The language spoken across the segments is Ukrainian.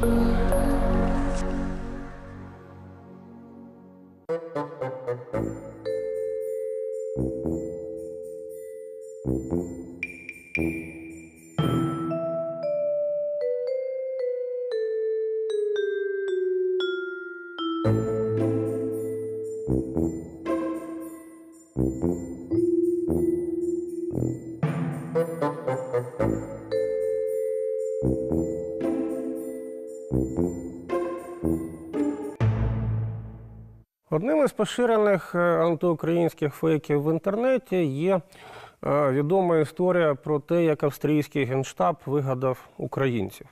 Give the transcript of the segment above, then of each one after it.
Música поширених е, антиукраїнських фейків в інтернеті є е, відома історія про те, як австрійський генштаб вигадав українців.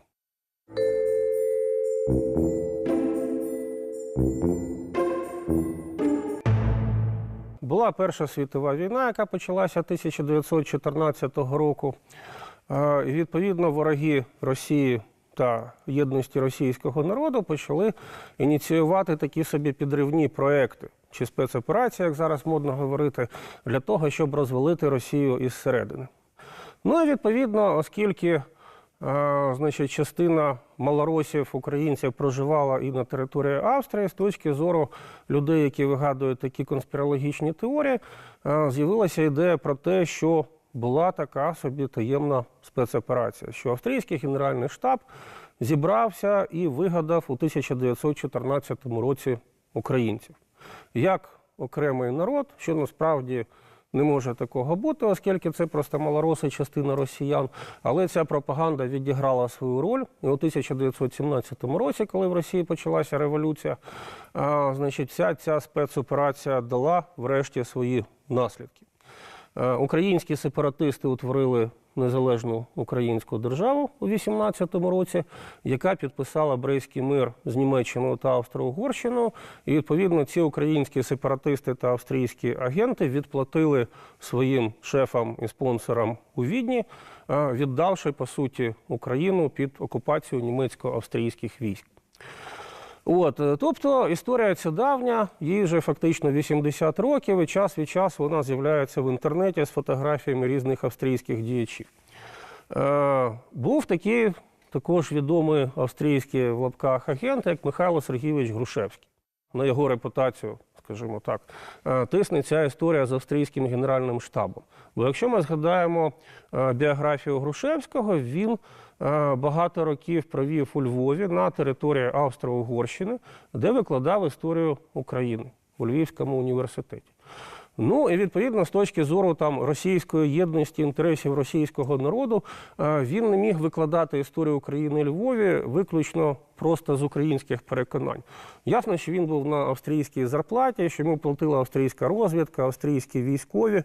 Була Перша світова війна, яка почалася 1914 року. Е, відповідно вороги Росії та єдності російського народу почали ініціювати такі собі підривні проекти чи спецоперації, як зараз модно говорити, для того, щоб розвалити Росію із середини. Ну і відповідно, оскільки е, значить, частина малоросів, українців проживала і на території Австрії, з точки зору людей, які вигадують такі конспірологічні теорії, е, з'явилася ідея про те, що була така собі таємна спецоперація, що австрійський генеральний штаб зібрався і вигадав у 1914 році українців як окремий народ, що насправді не може такого бути, оскільки це просто малороси, частина росіян. Але ця пропаганда відіграла свою роль. І у 1917 році, коли в Росії почалася революція, а, значить, вся ця спецоперація дала врешті свої наслідки. Е, Українські сепаратисти утворили незалежну українську державу у 18-му році, яка підписала Брейський мир з Німеччиною та Австро-Угорщиною. І відповідно ці українські сепаратисти та австрійські агенти відплатили своїм шефам і спонсорам у Відні, е, віддавши по суті Україну під окупацію німецько-австрійських військ. От, е, тобто історія ця давня, їй вже фактично 80 років, і час від часу вона з'являється в інтернеті з фотографіями різних австрійських діячів. Е, був такий також відомий австрійський в лапках агент, як Михайло Сергійович Грушевський. На його репутацію, скажімо так, е, тисне ця історія з австрійським генеральним штабом. Бо якщо ми згадаємо е, біографію Грушевського, він е, багато років провів у Львові на території Австро-Угорщини, де викладав історію України у Львівському університеті. Ну і відповідно з точки зору там російської єдності інтересів російського народу е, він не міг викладати історію України Львові виключно просто з українських переконань. Ясно, що він був на австрійській зарплаті, що йому платила австрійська розвідка, австрійські військові.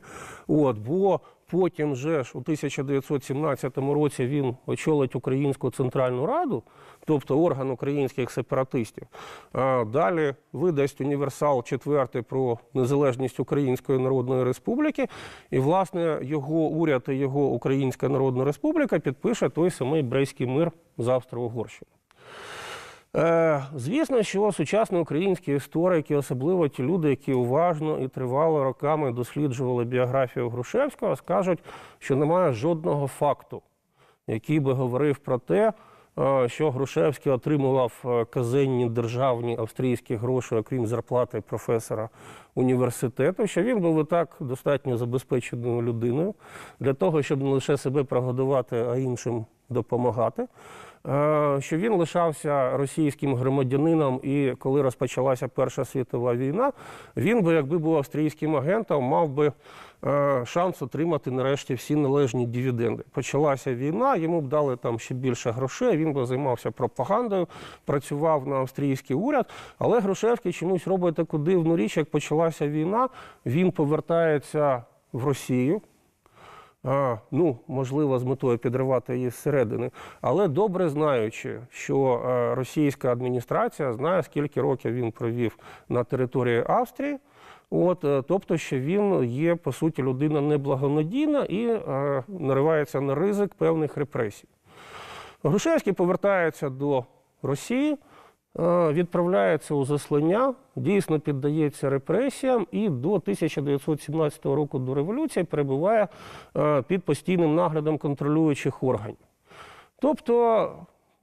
От бо потім же ж у 1917 році він очолить Українську Центральну Раду, тобто орган українських сепаратистів. А Далі видасть універсал четвертий про незалежність Української Народної Республіки. І, власне, його уряд і його Українська Народна Республіка підпише той самий Брейський мир з Австро-Угорщиною. Е, звісно, що сучасні українські історики, особливо ті люди, які уважно і тривало роками досліджували біографію Грушевського, скажуть, що немає жодного факту, який би говорив про те, е, що Грушевський отримував е, казенні державні австрійські гроші, окрім зарплати професора університету, що він був і так достатньо забезпеченою людиною для того, щоб не лише себе прогодувати, а іншим допомагати. Е, Що він лишався російським громадянином, і коли розпочалася Перша світова війна, він би, якби був австрійським агентом, мав би е, шанс отримати нарешті всі належні дивіденди. Почалася війна, йому б дали там ще більше грошей. Він би займався пропагандою, працював на австрійський уряд. Але Грушевський чомусь робить таку дивну річ, як почалася війна. Він повертається в Росію. Ну, можливо, з метою підривати її зсередини, але добре знаючи, що е, російська адміністрація знає, скільки років він провів на території Австрії. От, е, тобто, що він є по суті людина неблагонадійна і е, наривається на ризик певних репресій. Грушевський повертається до Росії, відправляється у заслання, дійсно піддається репресіям і до 1917 року до революції перебуває е, під постійним наглядом контролюючих органів. Тобто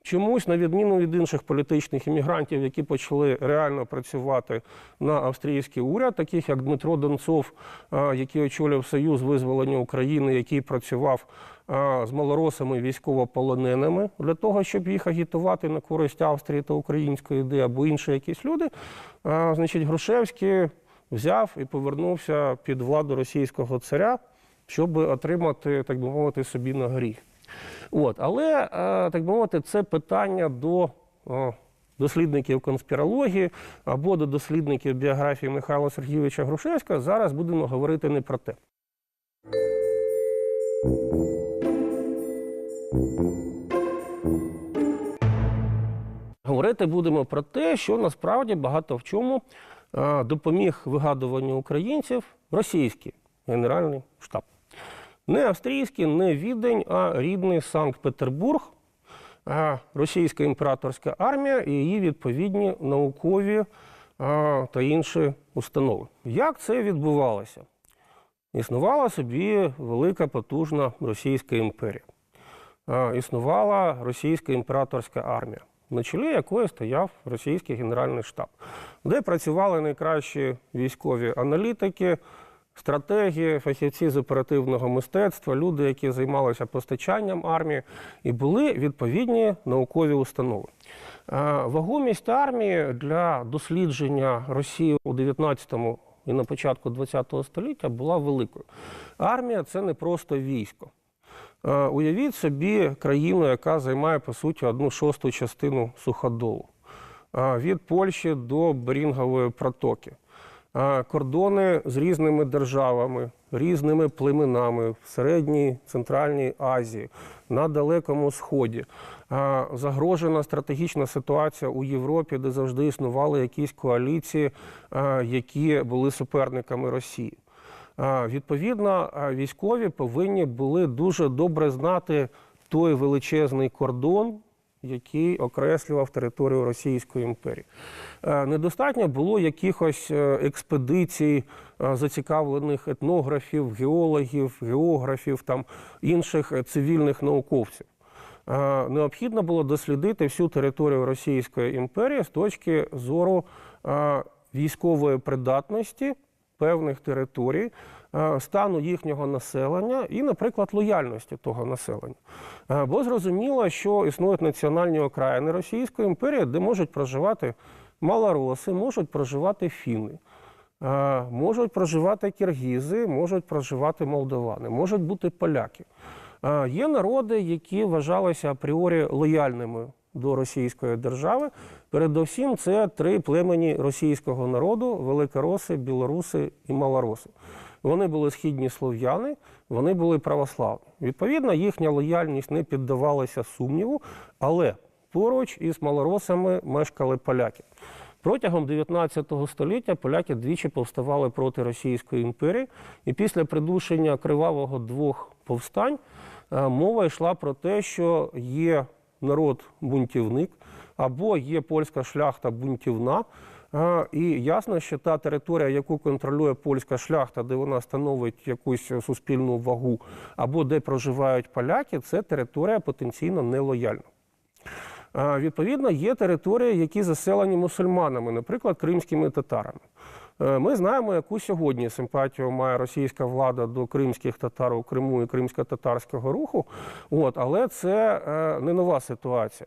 чомусь, на відміну від інших політичних іммігрантів, які почали реально працювати на австрійський уряд, таких як Дмитро Донцов, е, який очолював Союз визволення України, який працював е, з малоросами військовополоненими для того, щоб їх агітувати на користь Австрії та української ідеї, або інші якісь люди, е, значить, Грушевський взяв і повернувся під владу російського царя, щоб отримати, так би мовити, собі на гріх. От, але, е, так би мовити, це питання до е, дослідників конспірології або до дослідників біографії Михайла Сергійовича Грушевського. Зараз будемо говорити не про те. Говорити будемо про те, що насправді багато в чому е, допоміг вигадуванню українців російський генеральний штаб. Не австрійський, не відень, а рідний Санкт-Петербург, російська імператорська армія і її відповідні наукові та інші установи. Як це відбувалося? Існувала собі велика потужна Російська імперія. Існувала російська імператорська армія, на чолі якої стояв російський генеральний штаб, де працювали найкращі військові аналітики, стратегії, фахівці з оперативного мистецтва, люди, які займалися постачанням армії, і були відповідні наукові установи. Е, Вагомість армії для дослідження Росії у 19-му і на початку ХХ століття була великою. Армія це не просто військо. Е, Уявіть собі країну, яка займає по суті одну шосту частину суходолу Е, від Польщі до Берінгової протоки. Кордони з різними державами, різними племенами в Середній Центральній Азії, на Далекому Сході. Загрожена стратегічна ситуація у Європі, де завжди існували якісь коаліції, які були суперниками Росії. Відповідно, військові повинні були дуже добре знати той величезний кордон, який окреслював територію Російської імперії. Е, Недостатньо було якихось е, експедицій е, зацікавлених етнографів, геологів, географів, там інших цивільних науковців. Необхідно було дослідити всю територію Російської імперії з точки зору військової придатності певних територій, стану їхнього населення і, наприклад, лояльності того населення. Е, Бо зрозуміло, що існують національні окраїни Російської імперії, де можуть проживати малороси, можуть проживати фіни. е, Можуть проживати киргізи, можуть проживати молдовани, можуть бути поляки. Е, Є народи, які вважалися апріорі лояльними до російської держави. Передовсім це три племені російського народу: великороси, білоруси і малороси. Вони були східні слов'яни, вони були православні. Відповідно, їхня лояльність не піддавалася сумніву, але поруч із малоросами мешкали поляки. Протягом 19 століття поляки двічі повставали проти Російської імперії, і після придушення кривавого двох повстань е, мова йшла про те, що є народ бунтівник або є польська шляхта бунтівна. Е, І ясно, що та територія, яку контролює польська шляхта, де вона становить якусь суспільну вагу, або де проживають поляки, це територія потенційно нелояльна. Е, Відповідно, є території, які заселені мусульманами, наприклад, кримськими татарами. Е, Ми знаємо, яку сьогодні симпатію має російська влада до кримських татар у Криму і кримсько-татарського руху. От, але це е, не нова ситуація.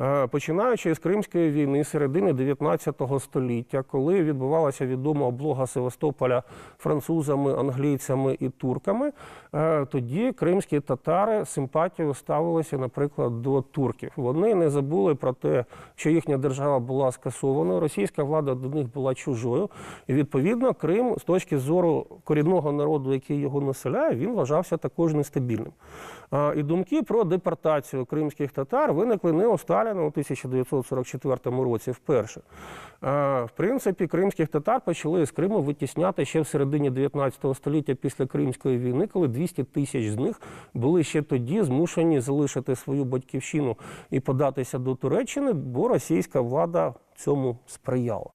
Е, Починаючи з Кримської війни середини 19 століття, коли відбувалася відома облога Севастополя французами, англійцями і турками, е, тоді кримські татари симпатію ставилися, наприклад, до турків. Вони не забули про те, що їхня держава була скасована, російська влада до них була чужою. І відповідно Крим, з точки зору корінного народу, який його населяє, він вважався також нестабільним. І думки про депортацію кримських татар виникли не у Сталіна у 1944 році вперше. В принципі, кримських татар почали з Криму витісняти ще в середині 19 століття після Кримської війни, коли 200 тисяч з них були ще тоді змушені залишити свою батьківщину і податися до Туреччини, бо російська влада цьому сприяла.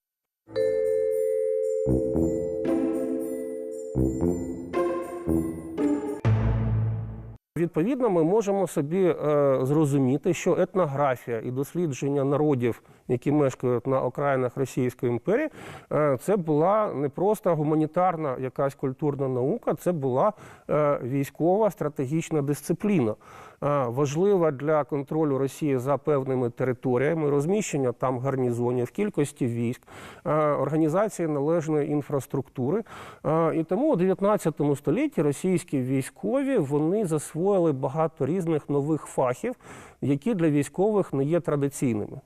Відповідно, ми можемо собі е, зрозуміти, що етнографія і дослідження народів, які мешкають на окраїнах Російської імперії, е, це була не просто гуманітарна якась культурна наука, це була е, військова стратегічна дисципліна. Е, важлива для контролю Росії за певними територіями, розміщення там гарнізонів, кількості військ, е, організації належної інфраструктури. Е, І тому у 19 столітті російські військові вони засвоїли багато різних нових фахів, які для військових не є традиційними.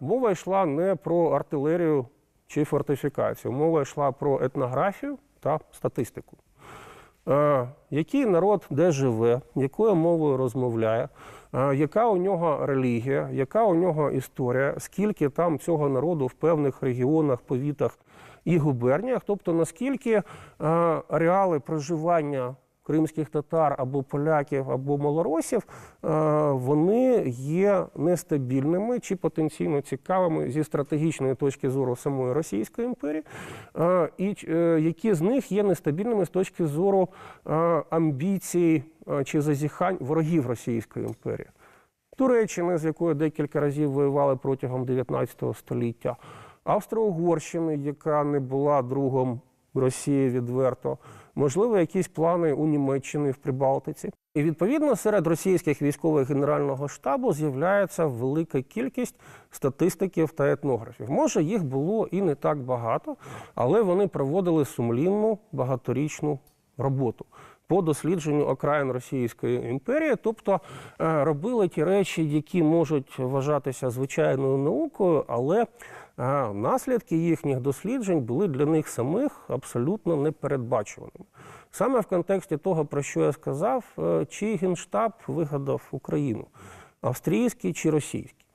Мова йшла не про артилерію чи фортифікацію, мова йшла про етнографію та статистику. Е, Який народ де живе, якою мовою розмовляє, е, яка у нього релігія, яка у нього історія, скільки там цього народу в певних регіонах, повітах і губерніях, тобто наскільки реали проживання кримських татар або поляків, або малоросів, е, вони є нестабільними чи потенційно цікавими зі стратегічної точки зору самої Російської імперії, е, і е, які з них є нестабільними з точки зору амбіцій чи зазіхань ворогів Російської імперії. Туреччини, з якою декілька разів воювали протягом 19 століття, Австро-Угорщини, яка не була другом Росії відверто, можливо, якісь плани у Німеччини в Прибалтиці. І відповідно серед російських військових генерального штабу з'являється велика кількість статистиків та етнографів. Може, їх було і не так багато, але вони проводили сумлінну багаторічну роботу по дослідженню окраїн Російської імперії, тобто е, робили ті речі, які можуть вважатися звичайною наукою, але наслідки їхніх досліджень були для них самих абсолютно непередбачуваними. Саме в контексті того, про що я сказав, е, чий генштаб вигадав Україну австрійський чи російський.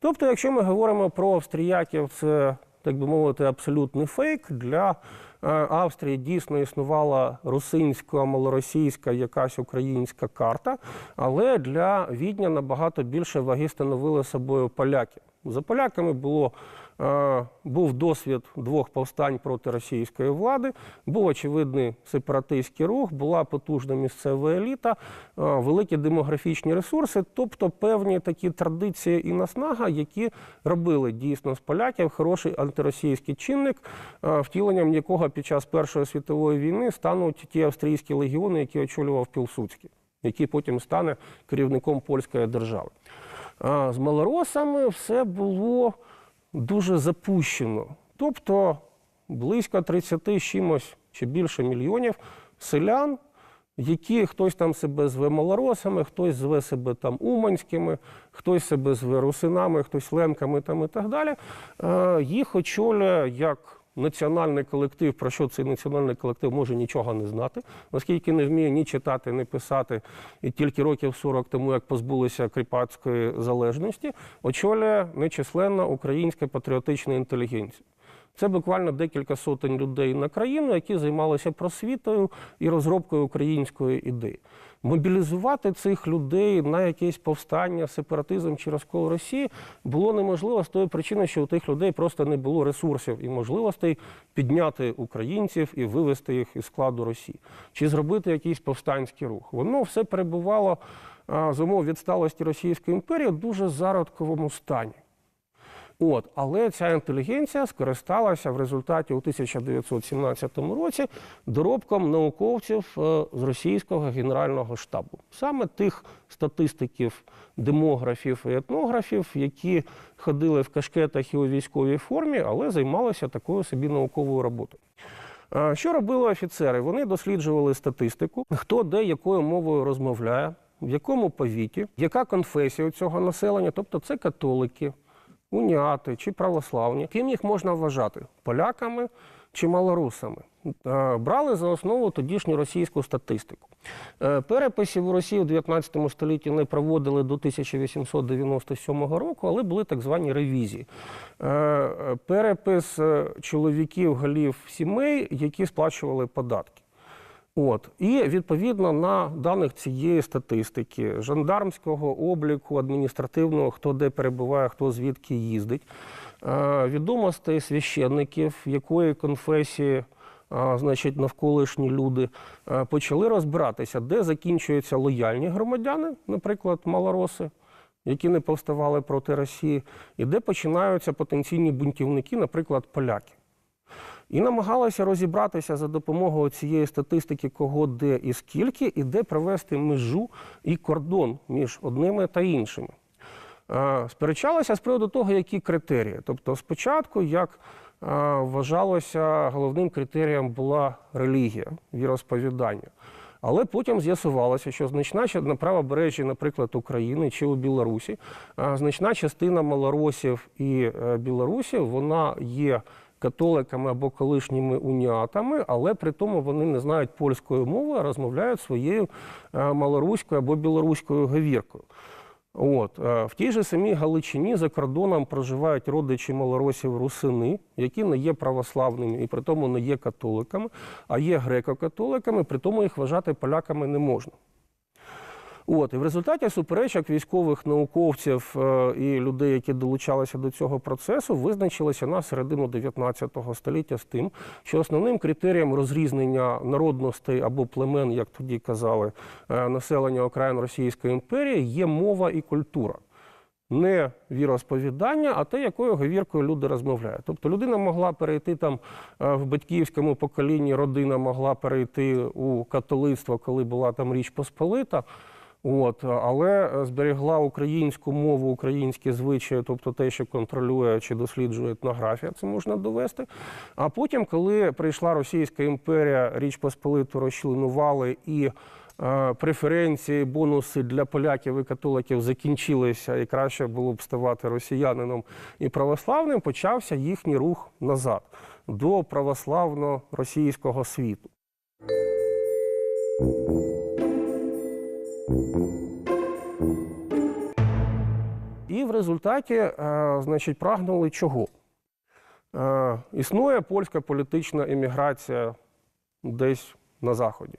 Тобто, якщо ми говоримо про австріяків, це так би мовити, абсолютний фейк. Для е, Австрії дійсно існувала русинська, малоросійська, якась українська карта, але для Відня набагато більше ваги становили собою поляки. За поляками було. Е, Був досвід двох повстань проти російської влади, був очевидний сепаратистський рух, була потужна місцева еліта, е, великі демографічні ресурси, тобто певні такі традиції і наснага, які робили дійсно з поляків хороший антиросійський чинник, е, втіленням якого під час Першої світової війни стануть ті австрійські легіони, які очолював Пілсудський, який потім стане керівником польської держави. З малоросами все було дуже запущено. Тобто близько 30 чимось чи більше мільйонів селян, які хтось там себе зве малоросами, хтось зве себе там уманськими, хтось себе зве русинами, хтось лемками там і так далі. Е, Їх очолює як національний колектив, про що цей національний колектив може нічого не знати, оскільки не вміє ні читати, ні писати, і тільки років 40 тому, як позбулися кріпацької залежності, очолює нечисленна українська патріотична інтелігенція. Це буквально декілька сотень людей на країну, які займалися просвітою і розробкою української ідеї. Мобілізувати цих людей на якесь повстання, сепаратизм чи розкол Росії було неможливо з тої причини, що у тих людей просто не було ресурсів і можливостей підняти українців і вивести їх із складу Росії, чи зробити якийсь повстанський рух. Воно все перебувало з умов відсталості Російської імперії в дуже зародковому стані. От, але ця інтелігенція скористалася в результаті у 1917 році доробком науковців е, з російського генерального штабу, саме тих статистиків, демографів і етнографів, які ходили в кашкетах і у військовій формі, але займалися такою собі науковою роботою. Е, Що робили офіцери? Вони досліджували статистику, хто де якою мовою розмовляє, в якому повіті, яка конфесія у цього населення, тобто це католики, уніати чи православні. Ким їх можна вважати? Поляками чи малорусами? Е, Брали за основу тодішню російську статистику. Е, Переписів у Росії у 19 столітті не проводили до 1897 року, але були так звані ревізії. Е, Перепис чоловіків, голів сімей, які сплачували податки. От і відповідно на даних цієї статистики, жандармського обліку, адміністративного, хто де перебуває, хто звідки їздить, е, відомостей священників, якої конфесії значить, навколишні люди, е, почали розбиратися, де закінчуються лояльні громадяни, наприклад, малороси, які не повставали проти Росії, і де починаються потенційні бунтівники, наприклад, поляки. І намагалися розібратися за допомогою цієї статистики, кого де і скільки, і де провести межу і кордон між одними та іншими. Е, Сперечалися з приводу того, які критерії. Тобто, спочатку, як е, вважалося, головним критерієм була релігія, віросповідання. Але потім з'ясувалося, що значна на правобережжі, наприклад, України чи у Білорусі, е, значна частина малоросів і білорусів вона є католиками або колишніми уніатами, але при тому вони не знають польської мови, а розмовляють своєю е, малоруською або білоруською говіркою. От е, в тій же самій Галичині за кордоном проживають родичі малоросів русини, які не є православними і при тому не є католиками, а є греко-католиками, при тому їх вважати поляками не можна. От, і в результаті суперечок військових науковців е, і людей, які долучалися до цього процесу, визначилися на середину 19 століття з тим, що основним критерієм розрізнення народностей або племен, як тоді казали, е, населення окраїн Російської імперії, є мова і культура. Не віросповідання, а те, якою говіркою люди розмовляють. Тобто людина могла перейти там е, в батьківському поколінні, родина могла перейти у католицтво, коли була там річ Посполита. От, але зберегла українську мову, українські звичаї, тобто те, що контролює чи досліджує етнографія, це можна довести. А потім, коли прийшла Російська імперія, Річ Посполиту розчленували і е, преференції, бонуси для поляків і католиків закінчилися, і краще було б ставати росіянином і православним, почався їхній рух назад до православно-російського світу. В результаті, е, значить, прагнули чого? Е, Існує польська політична еміграція десь на Заході.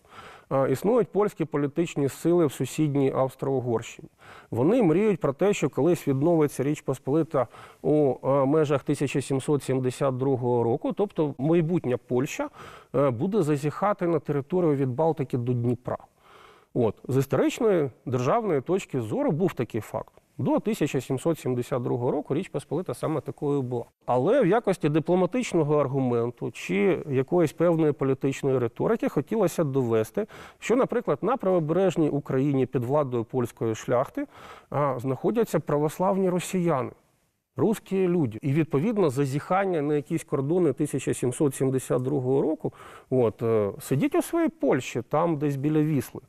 Е, Існують польські політичні сили в сусідній Австро-Угорщині. Вони мріють про те, що колись відновиться Річ Посполита у межах 1772 року, тобто майбутня Польща буде зазіхати на територію від Балтики до Дніпра. От з історичної державної точки зору був такий факт. До 1772 року Річ Посполита саме такою була. Але в якості дипломатичного аргументу чи якоїсь певної політичної риторики хотілося довести, що, наприклад, на правобережній Україні під владою польської шляхти знаходяться православні росіяни. Русські люди. І відповідно зазіхання на якісь кордони 1772 року. От, е, сидіть у своїй Польщі, там десь біля Вісли.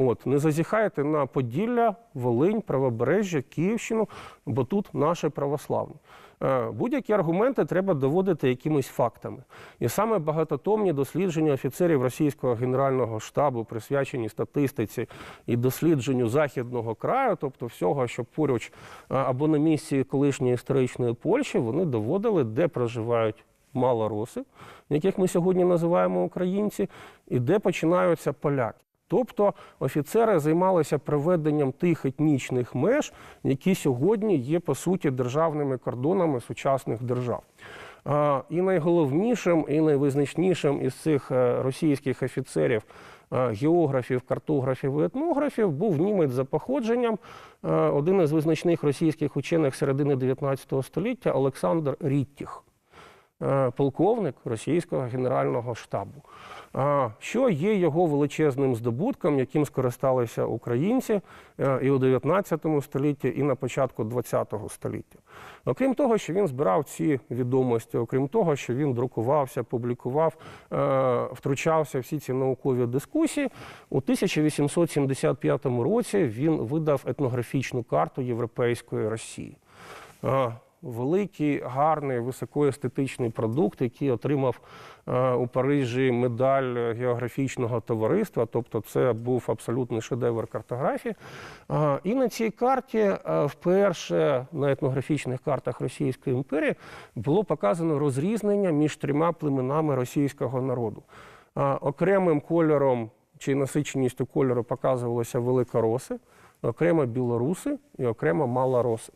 От, не зазіхайте на Поділля, Волинь, Правобережжя, Київщину, бо тут наше православне. Е, Будь-які аргументи треба доводити якимись фактами. І саме багатотомні дослідження офіцерів російського генерального штабу, присвячені статистиці і дослідженню західного краю, тобто всього, що поруч е, або на місці колишньої історичної Польщі, вони доводили, де проживають малороси, яких ми сьогодні називаємо українці, і де починаються поляки. Тобто офіцери займалися проведенням тих етнічних меж, які сьогодні є по суті державними кордонами сучасних держав. І найголовнішим і найвизначнішим із цих е, російських офіцерів, е, географів, картографів і етнографів був німець за походженням, е, один із визначних російських учених середини 19 століття Олександр Ріттіх полковник російського генерального штабу. Що є його величезним здобутком, яким скористалися українці е, і у 19 столітті, і на початку 20 століття. Окрім того, що він збирав ці відомості, окрім того, що він друкувався, публікував, е, втручався всі ці наукові дискусії, у 1875 році він видав етнографічну карту європейської Росії. Великий, гарний, високоестетичний продукт, який отримав е, у Парижі медаль географічного товариства. Тобто, це був абсолютний шедевр картографії. Е, І на цій карті е, вперше на етнографічних картах Російської імперії було показано розрізнення між трьома племенами російського народу. Окремим кольором чи насиченістю кольору показувалися великороси, окремо білоруси і окремо малороси.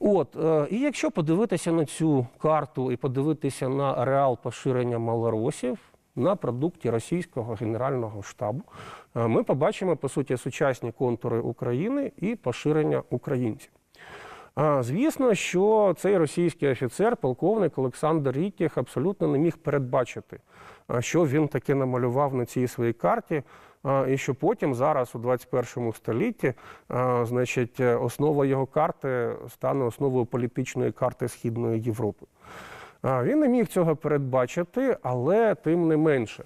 От, е, і якщо подивитися на цю карту і подивитися на ареал поширення малоросів, на продукті російського генерального штабу, е, ми побачимо по суті сучасні контури України і поширення українців. А, Звісно, що цей російський офіцер, полковник Олександр Ріттєх, абсолютно не міг передбачити, що він таке намалював на цій своїй карті, і що потім зараз, у 21 столітті, значить, е, основа його карти стане основою політичної карти Східної Європи. Він не міг цього передбачити, але тим не менше.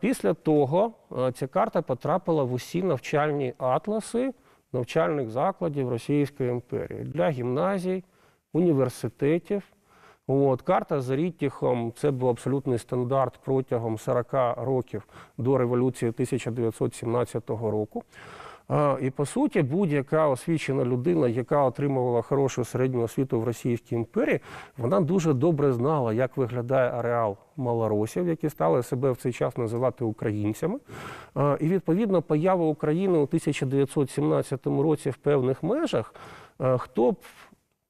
Після того ця карта потрапила в усі навчальні атласи навчальних закладів Російської імперії для гімназій, університетів. От, карта за Ріттіхом це був абсолютний стандарт протягом 40 років до революції 1917 року. І по суті, будь-яка освічена людина, яка отримувала хорошу середню освіту в Російській імперії, вона дуже добре знала, як виглядає ареал малоросів, які стали себе в цей час називати українцями. І відповідно поява України у 1917 році в певних межах, хто б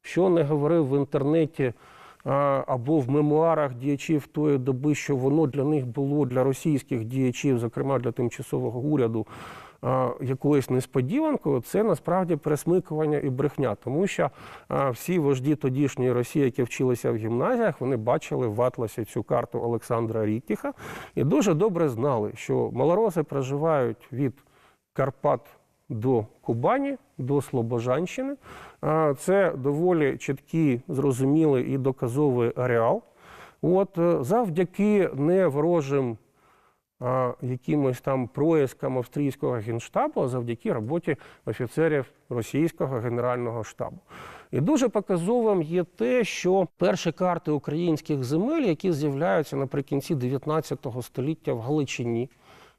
що не говорив в інтернеті. Або в мемуарах діячів тої доби, що воно для них було для російських діячів, зокрема для тимчасового уряду, якоюсь несподіванкою, це насправді пересмикування і брехня, тому що всі вожді тодішньої Росії, які вчилися в гімназіях, вони бачили в атласі цю карту Олександра Ріттіха і дуже добре знали, що малороси проживають від Карпат до Кубані, до Слобожанщини. Це доволі чіткий, зрозумілий і доказовий ареал. От е, завдяки не ворожим якимось там проїскам австрійського генштабу, а завдяки роботі офіцерів російського генерального штабу. І дуже показовим є те, що перші карти українських земель, які з'являються наприкінці 19 століття в Галичині,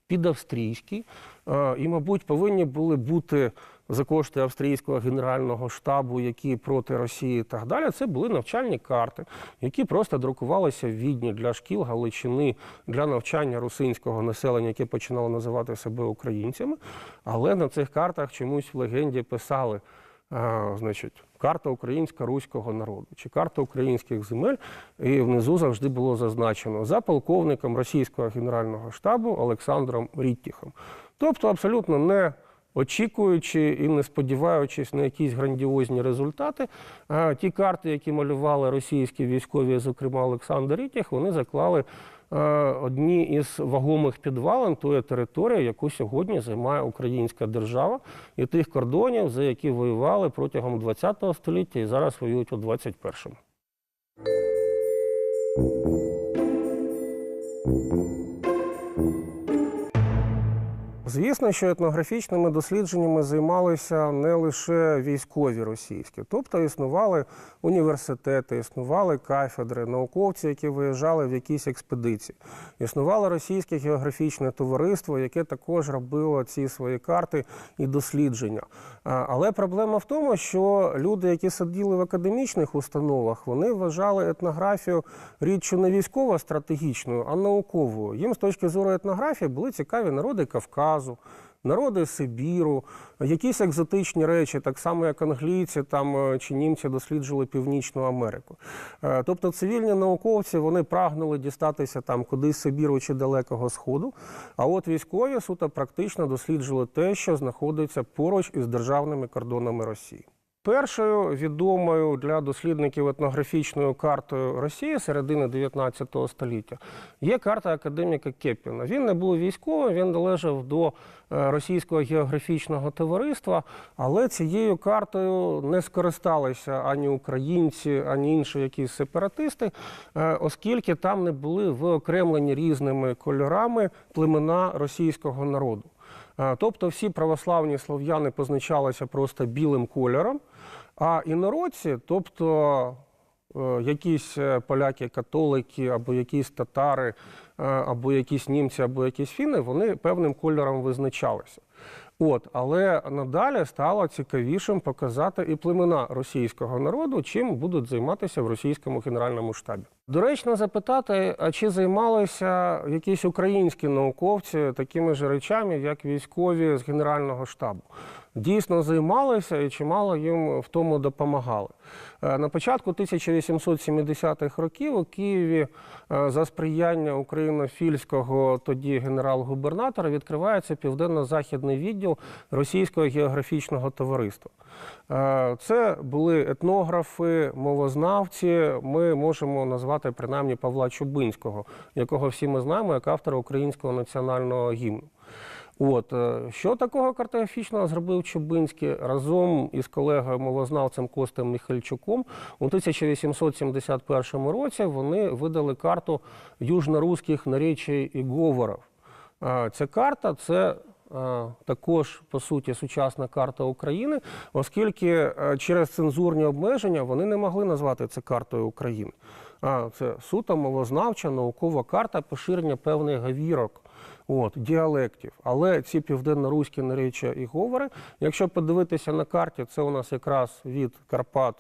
під австрійський, е, і, мабуть, повинні були бути за кошти австрійського генерального штабу, які проти Росії і так далі. Це були навчальні карти, які просто друкувалися в Відні для шкіл Галичини для навчання русинського населення, яке починало називати себе українцями. Але на цих картах чомусь в легенді писали. А, Значить, карта українська руського народу чи карта українських земель, і внизу завжди було зазначено за полковником російського генерального штабу Олександром Ріттіхом. Тобто, абсолютно не очікуючи і не сподіваючись на якісь грандіозні результати, ті карти, які малювали російські військові, зокрема Олександр Ріттіх, вони заклали е, одні із вагомих підвалин тої території, яку сьогодні займає українська держава, і тих кордонів, за які воювали протягом ХХ століття і зараз воюють у 21-му. Звісно, що етнографічними дослідженнями займалися не лише військові російські, тобто існували університети, існували кафедри, науковці, які виїжджали в якісь експедиції. Існувало російське географічне товариство, яке також робило ці свої карти і дослідження. Але проблема в тому, що люди, які сиділи в академічних установах, вони вважали етнографію річчю не військово-стратегічною, а науковою. Їм з точки зору етнографії були цікаві народи Кавказу. Народи Сибіру, якісь екзотичні речі, так само як англійці там е, чи німці досліджували Північну Америку. Е, Тобто цивільні науковці вони прагнули дістатися там кудись Сибіру чи Далекого Сходу. А от військові суто практично досліджували те, що знаходиться поруч із державними кордонами Росії. Першою відомою для дослідників етнографічною картою Росії середини 19 століття є карта академіка Кеппіна. Він не був військовим, він належав до е, російського географічного товариства, але цією картою не скористалися ані українці, ані інші якісь сепаратисти, е, оскільки там не були виокремлені різними кольорами племена російського народу. Е, Тобто всі православні слов'яни позначалися просто білим кольором, а інородці, тобто е, якісь е, поляки-католики, або якісь татари, е, або якісь німці, або якісь фіни, вони певним кольором визначалися. От, але надалі стало цікавішим показати і племена російського народу, чим будуть займатися в російському генеральному штабі. Доречно запитати, а чи займалися якісь українські науковці такими ж речами, як військові з Генерального штабу? Дійсно займалися і чимало їм в тому допомагали. Е, На початку 1870-х років у Києві е, за сприяння українофільського тоді генерал-губернатора відкривається південно-західний відділ Російського географічного товариства. Е, Це були етнографи, мовознавці. Ми можемо назвати принаймні Павла Чубинського, якого всі ми знаємо як автора українського національного гімну. От е, що такого картографічного зробив Чубинський разом із колегою мовознавцем Костем Міхальчуком у 1871 році вони видали карту южноруських наречій і говорів. Е, Ця карта це е, також по суті сучасна карта України, оскільки через цензурні обмеження вони не могли назвати це картою України. Це суто мовознавча наукова карта поширення певних говірок. От, діалектів. Але ці південно-руські наречия і говори, якщо подивитися на карті, це у нас якраз від Карпат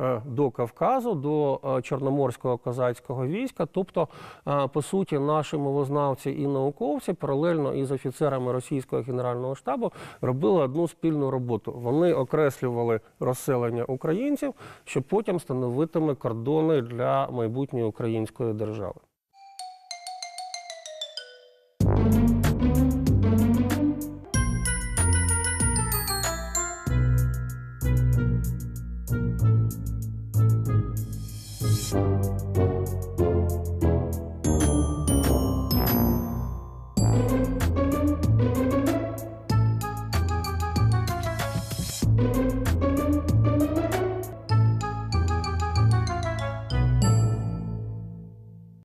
е, до Кавказу, до е, Чорноморського козацького війська. Тобто, е, по суті, наші мовознавці і науковці паралельно із офіцерами російського генерального штабу робили одну спільну роботу. Вони окреслювали розселення українців, що потім становитиме кордони для майбутньої української держави.